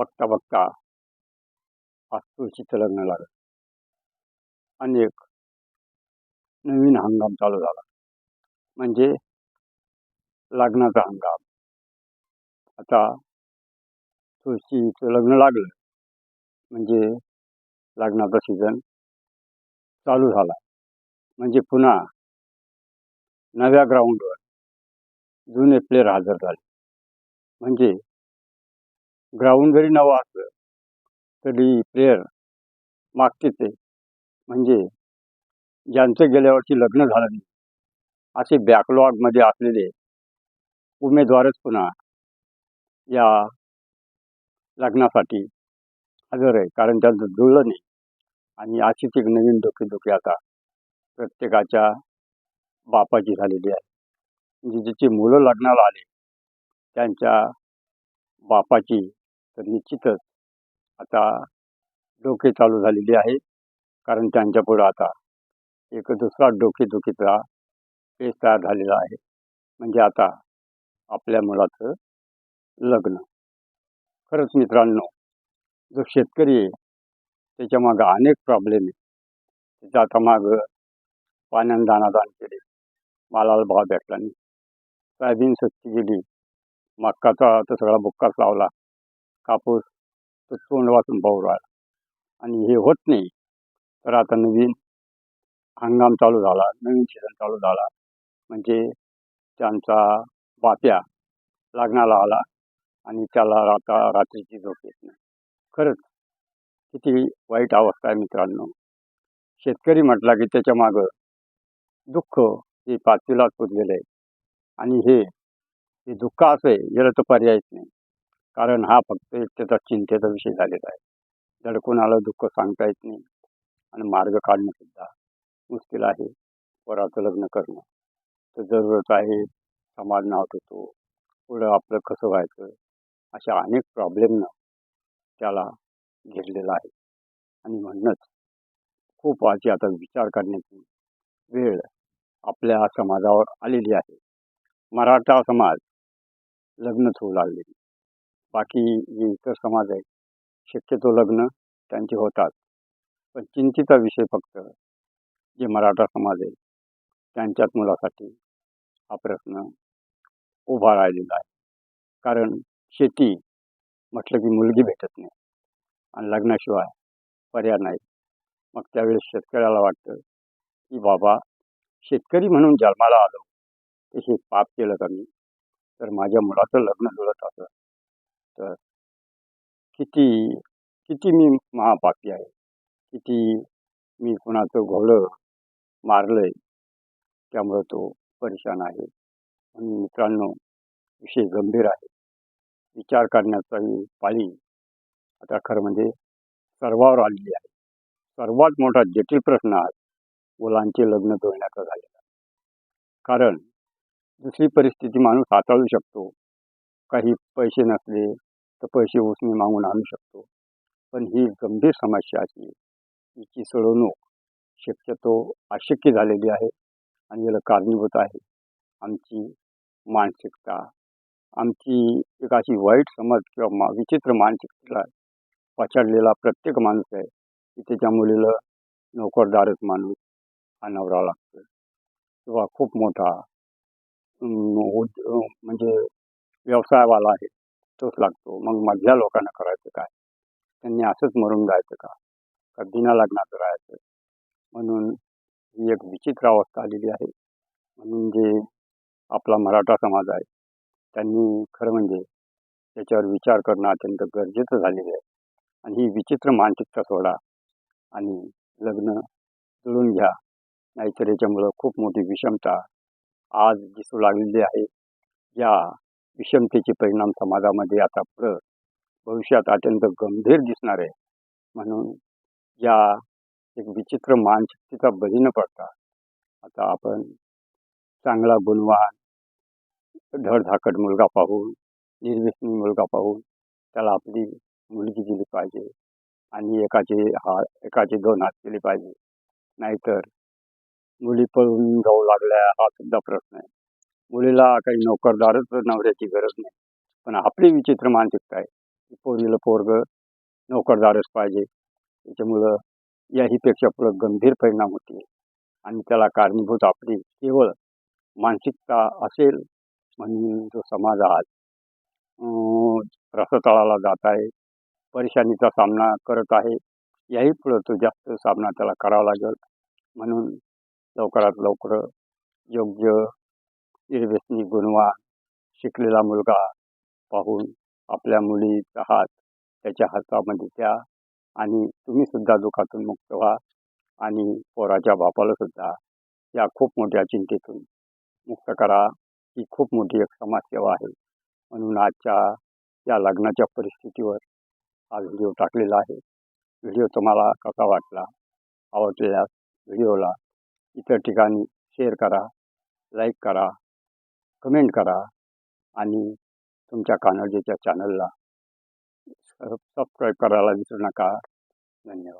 बघता बघता आज तुळशीचं लग्न लागलं आणि एक नवीन हंगाम चालू झाला. म्हणजे लग्नाचा हंगाम. आता तुळशीचं लग्न लागलं. म्हणजे लग्नाचा सीझन चालू झाला. म्हणजे पुन्हा नव्या ग्राउंडवर जुने प्लेअर हजर झाले. म्हणजे ग्राउंड जरी नवं असलं तरी प्लेयर मागते ते म्हणजे ज्यांचं गेल्या वर्षी लग्न झालं नाही असे बॅकलॉगमध्ये असलेले उमेदवारच पुन्हा या लग्नासाठी हजर आहे कारण त्यांचं जुळलं नाही. आणि अशीच एक नवीन डोकेदुखी आता प्रत्येकाच्या बापाची झालेली आहे. म्हणजे ज्याची मुलं लग्नाला आले त्यांच्या बापाची तर निश्चितच आता डोके चालू झालेली आहे कारण त्यांच्या पुढं आता एक दुसरा डोकेदुखीचा पेज तयार झालेला आहे. म्हणजे आता आपल्या मुलाचं लग्न. खरंच मित्रांनो जो शेतकरी आहे त्याच्या मागं अनेक प्रॉब्लेम आहे त्याच्या आता मागं पाण्यानं दाणादाण केले. मालाला भाव भेटला नाही. सोयाबीन स्वच्छ गेली. मक्काचा तर सगळा बुक्काच लावला. कापूस तो तोंड वाचून पाहू राहिला आणि हे होत नाही. तर आता नवीन हंगाम चालू झाला नवीन सीझन चालू झाला. म्हणजे त्यांचा बाप्या लग्नाला आला आणि त्याला राता रात्रीची झोप येत नाही. खरंच किती वाईट अवस्था आहे मित्रांनो. शेतकरी म्हटला की त्याच्या मागं दुःख हे पाचवीलाच पुजलेलं आहे. आणि हे हे दुःख असं आहे याला तर पर्यायच नाही. कारण हा फक्त एक त्याचा चिंतेचा विषय झालेला आहे. धडकून आलं दुःख सांगता येत नाही आणि मार्ग काढणं सुद्धा मुश्किल आहे. वराचं लग्न करणं. तर जरूरत आहे समाज नावत होतो पुढं आपलं कसं व्हायचं? अशा अनेक प्रॉब्लेमनं त्याला घेरलेला आहे. आणि म्हणूनच खूप अशी आता विचार करण्याची वेळ आपल्या समाजावर आलेली आहे. मराठा समाज लग्नच होऊ लागलेली बाकी जे इतर समाज आहेत शक्यतो लग्न त्यांचे होतात. पण चिंतेचा विषय फक्त जे मराठा समाज आहे त्यांच्याच मुलासाठी हा प्रश्न उभा राहिलेला आहे. कारण शेती म्हटलं की मुलगी भेटत नाही आणि लग्नाशिवाय पर्याय नाही. मग त्यावेळेस शेतकऱ्याला वाटतं की बाबा शेतकरी म्हणून जन्माला आलो हे पाप केलं का मी? तर माझ्या मुलाचं लग्न जुळत असं तर किती किती मी महापापी आहे. किती मी कुणाचं घोडं मारलंय त्यामुळं तो परेशान आहे. म्हणून मित्रांनो विषय गंभीर आहे. विचार करण्याचाही पाळी आता खरं म्हणजे सर्वावर आलेली आहे. सर्वात मोठा जटिल प्रश्न आज मुलांचे लग्न जोडण्याचा झालेला आहे. कारण दुसरी परिस्थिती माणूस हाताळू शकतो. काही पैसे नसले तर पैसे उसने मागून आणू शकतो. पण ही गंभीर समस्या अशी आहे. हिची सोडवणूक शक्यतो अशक्य झालेली आहे आणि याला कारणीभूत आहे. आमची मानसिकता आमची एक अशी वाईट समज किंवा मा विचित्र मानसिकतेला पछाडलेला प्रत्येक माणूस आहे. की त्याच्या मुलीला नोकरदारच माणूस हा नवरा लागतो. किंवा खूप मोठा म्हणजे व्यवसायवाला आहे. तोच लागतो. मग मधल्या लोकांना करायचं काय? त्यांनी असंच मरून जायचं का? का लग्नाचं राहायचं? म्हणून ही एक विचित्र अवस्था आलेली आहे. म्हणून जे आपला मराठा समाज आहे त्यांनी खरं म्हणजे त्याच्यावर विचार करणं अत्यंत गरजेचं झालेलं आहे. आणि ही विचित्र मानसिकता सोडा आणि लग्न जुळून घ्या. नाहीतर याच्यामुळं खूप मोठी विषमता आज दिसू लागलेली आहे. या विषमतेचे परिणाम समाजामध्ये आता पुढं भविष्यात अत्यंत गंभीर दिसणार आहे. म्हणून या एक विचित्र मानसिकतेचा बळी न पडता आता आपण चांगला गुणवान धडधाकट मुलगा पाहून निर्व्यसनी मुलगा पाहून त्याला आपली मुलगी दिली पाहिजे आणि एकाचे हा एकाचे दोन हात केले पाहिजे. नाहीतर मुली पळून जाऊ लागल्या हा सुद्धा प्रश्न आहे. मुलीला काही नोकरदारच नवऱ्याची गरज नाही. पण आपली विचित्र मानसिकता आहे. की पोरीला पोरग नोकरदारच पाहिजे. त्याच्यामुळं याहीपेक्षा पुढं गंभीर परिणाम होतील. आणि त्याला कारणीभूत आपली केवळ मानसिकता असेल म्हणून जो समाज आज रसतळाला जात आहे. परेशानीचा सामना करत आहे. याही पुढं तो जास्त सामना त्याला करावा लागेल. म्हणून लवकरात लवकर योग्य निर्व्यसनी गुणवान शिकलेला मुलगा पाहून आपल्या मुलीचा हात त्याच्या हातामध्ये द्या आणि तुम्ही सुद्धा दुःखातून मुक्त व्हा आणि पोराच्या बापाला सुद्धा या खूप मोठ्या चिंतेतून मुक्त करा. ही खूप मोठी एक समाजसेवा आहे. म्हणून आजच्या या लग्नाच्या परिस्थितीवर हा व्हिडिओ टाकलेला आहे. व्हिडिओ तुम्हाला कसा वाटला? आवडलेल्यास व्हिडिओला इतर ठिकाणी शेअर करा लाईक करा कमेंट करा आणि तुमच्या कानडजीच्या चॅनलला सबस्क्राईब करायला विसरू नका. धन्यवाद.